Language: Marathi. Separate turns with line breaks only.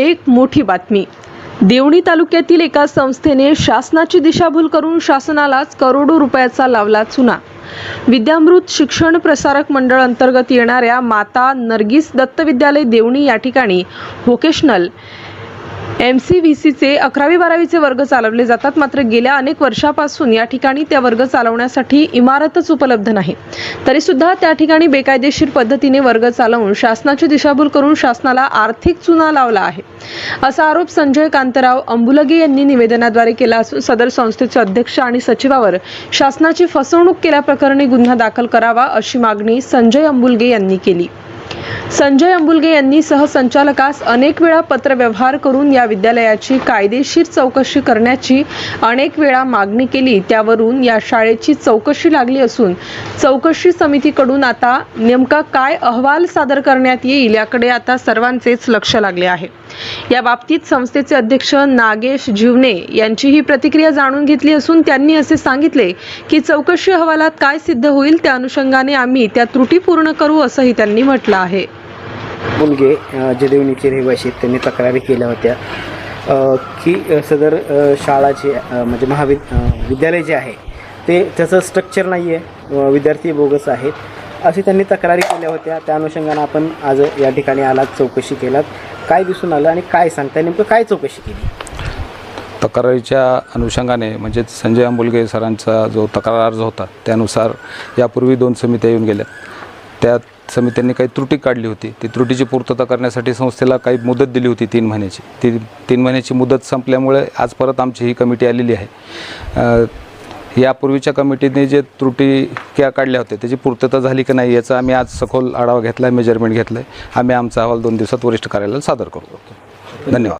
एक मोठी बातमी. देवणी तालुक्यातील एका संस्थेने शासनाची दिशाभूल करून शासनालाच करोडो रुपयाचा लावला चुना. विद्यामृत शिक्षण प्रसारक मंडळ अंतर्गत येणाऱ्या माता नर्गिस दत्त विद्यालय देवणी या ठिकाणी व्होकेशनल एम सी व्ही सीचे अकरावी बारावीचे वर्ग चालवले जातात. मात्र गेल्या अनेक वर्षापासून या ठिकाणी त्या वर्ग चालवण्यासाठी इमारतच उपलब्ध नाही. तरी सुद्धा त्या ठिकाणी बेकायदेशीर पद्धतीने वर्ग चालवून शासनाची दिशाभूल करून शासनाला आर्थिक चुना लावला आहे. असा आरोप संजय कांतराव अंबुलगे यांनी निवेदनाद्वारे केला असून सदर संस्थेचे अध्यक्ष आणि सचिवावर शासनाची फसवणूक केल्याप्रकरणी गुन्हा दाखल करावा अशी मागणी संजय अंबुलगे यांनी केली. संजय अंबुलगे यांनी सहसंचालकास अनेक वेळा पत्रव्यवहार करून या विद्यालयाची कायदेशीर चौकशी करण्याची अनेक वेळा मागणी केली. त्यावरून या शाळेची चौकशी लागली असून चौकशी समितीकडून आता नेमका काय अहवाल सादर करण्यात येईल याकडे आता सर्वांचेच लक्ष लागले आहे. या बाबतीत संस्थेचे अध्यक्ष नागेश जीवने यांची ही प्रतिक्रिया जाणून घेतली असून त्यांनी असे सांगितले की चौकशी अहवालात काय सिद्ध होईल त्या अनुषंगाने आम्ही त्या त्रुटी पूर्ण करू असंही त्यांनी म्हटलं आहे.
मुलगे जे देवणीचे रहिवासी आहेत त्यांनी तक्रारी केल्या होत्या. की सदर शाळाचे म्हणजे महाविद विद्यालय जे आहे ते त्याचं स्ट्रक्चर नाही आहे विद्यार्थी बोगस आहेत. अशी त्यांनी तक्रारी केल्या होत्या. त्या अनुषंगानं आपण आज या ठिकाणी आलात चौकशी केलात. काय दिसून आलं आणि काय सांगता नेमकं काय चौकशी केली?
तक्रारीच्या अनुषंगाने म्हणजे संजय अंबुलगे सरांचा जो तक्रार अर्ज होता त्यानुसार यापूर्वी दोन समित्या येऊन गेल्या. त्यात समित्यांनी काही त्रुटी काढली होती. ती त्रुटीची पूर्तता करण्यासाठी संस्थेला काही मुदत दिली होती तीन महिन्याची. ती तीन महिन्याची मुदत संपल्यामुळे आज परत आमची ही कमिटी आलेली आहे. यापूर्वीच्या कमिटीने जे त्रुटी क्या काढल्या होत्या त्याची पूर्तता झाली की नाही याचा आम्ही आज सखोल आढावा घेतला आहे मेजरमेंट घेतलं आहे आम्ही आमचा अहवाल दोन दिवसात वरिष्ठ कार्यालयाला सादर करू. धन्यवाद.